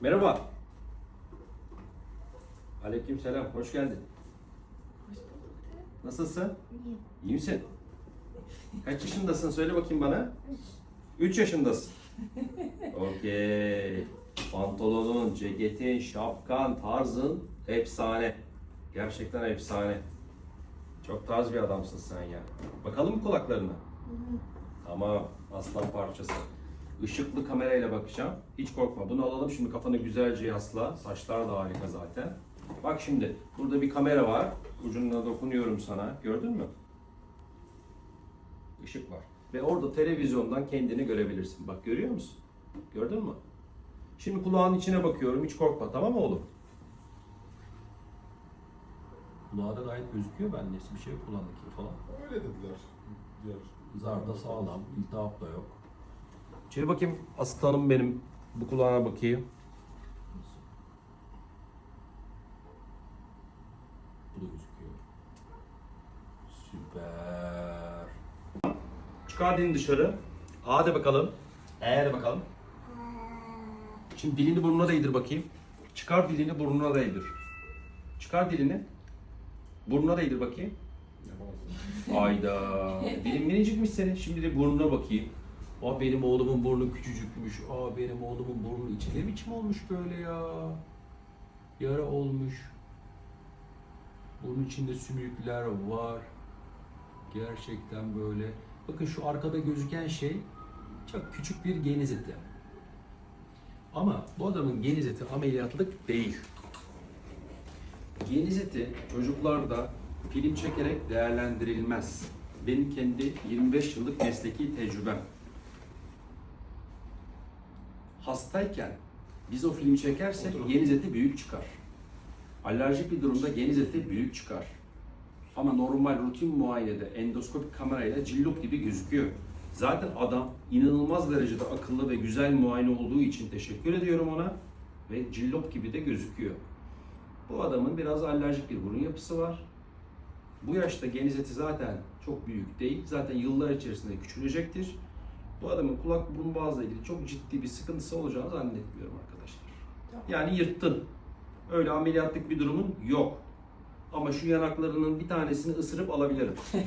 Merhaba. Aleykümselam. Hoş geldin. Hoş bulduk. Nasılsın? İyiyim. İyi misin? Kaç yaşındasın? Söyle bakayım bana. 3 yaşındasın. Okey. Pantolonun, ceketin, şapkan, tarzın efsane. Gerçekten efsane. Çok tarz bir adamsın sen ya. Bakalım mı kulaklarına? Tamam. Aslan parçası. Işıklı kamerayla bakacağım. Hiç korkma. Bunu alalım şimdi kafanı güzelce yasla. Saçlar da harika zaten. Bak şimdi burada bir kamera var. Ucuna dokunuyorum sana. Gördün mü? Işık var. Ve orada televizyondan kendini görebilirsin. Bak görüyor musun? Gördün mü? Şimdi kulağın içine bakıyorum. Hiç korkma tamam mı oğlum? Kulağı da gayet gözüküyor. Ben nesi bir şey kulağındaki falan. Öyle dediler. Diğer. Zarda sağlam, iltihap da yok. Çevir bakayım aslanım benim. Bu kulağına bakayım. Bu da gözüküyor. Süper. Çıkar dilini dışarı. A de bakalım. E de bakalım. Şimdi dilini burnuna değdir bakayım. Çıkar dilini burnuna değdir. Çıkar dilini. Burnuna değdir bakayım. Ayda. Dilin minicikmiş senin. Şimdi de burnuna bakayım. Aa benim oğlumun burnu küçücükmüş. Aa benim oğlumun burnu içi ne biçim olmuş böyle ya. Yara olmuş. Bunun içinde sümükler var. Gerçekten böyle. Bakın şu arkada gözüken şey çok küçük bir geniz eti. Ama bu adamın geniz eti ameliyatlık değil. Geniz eti çocuklarda film çekerek değerlendirilmez. Benim kendi 25 yıllık mesleki tecrübem. Hastayken biz o filmi çekersek Oturun. geniz eti büyük çıkar. Alerjik bir durumda geniz eti büyük çıkar. Ama normal rutin muayenede endoskopik kamerayla cillop gibi gözüküyor. Zaten adam inanılmaz derecede akıllı ve güzel muayene olduğu için teşekkür ediyorum ona ve cillop gibi de gözüküyor. Bu adamın biraz alerjik bir burun yapısı var. Bu yaşta geniz eti zaten çok büyük değil. Zaten yıllar içerisinde küçülecektir. Bu adamın kulak burun boğazla ilgili çok ciddi bir sıkıntısı olacağını zannetmiyorum arkadaşlar. Yani yırttın. Öyle ameliyatlık bir durumun yok. Ama şu yanaklarının bir tanesini ısırıp alabilirim.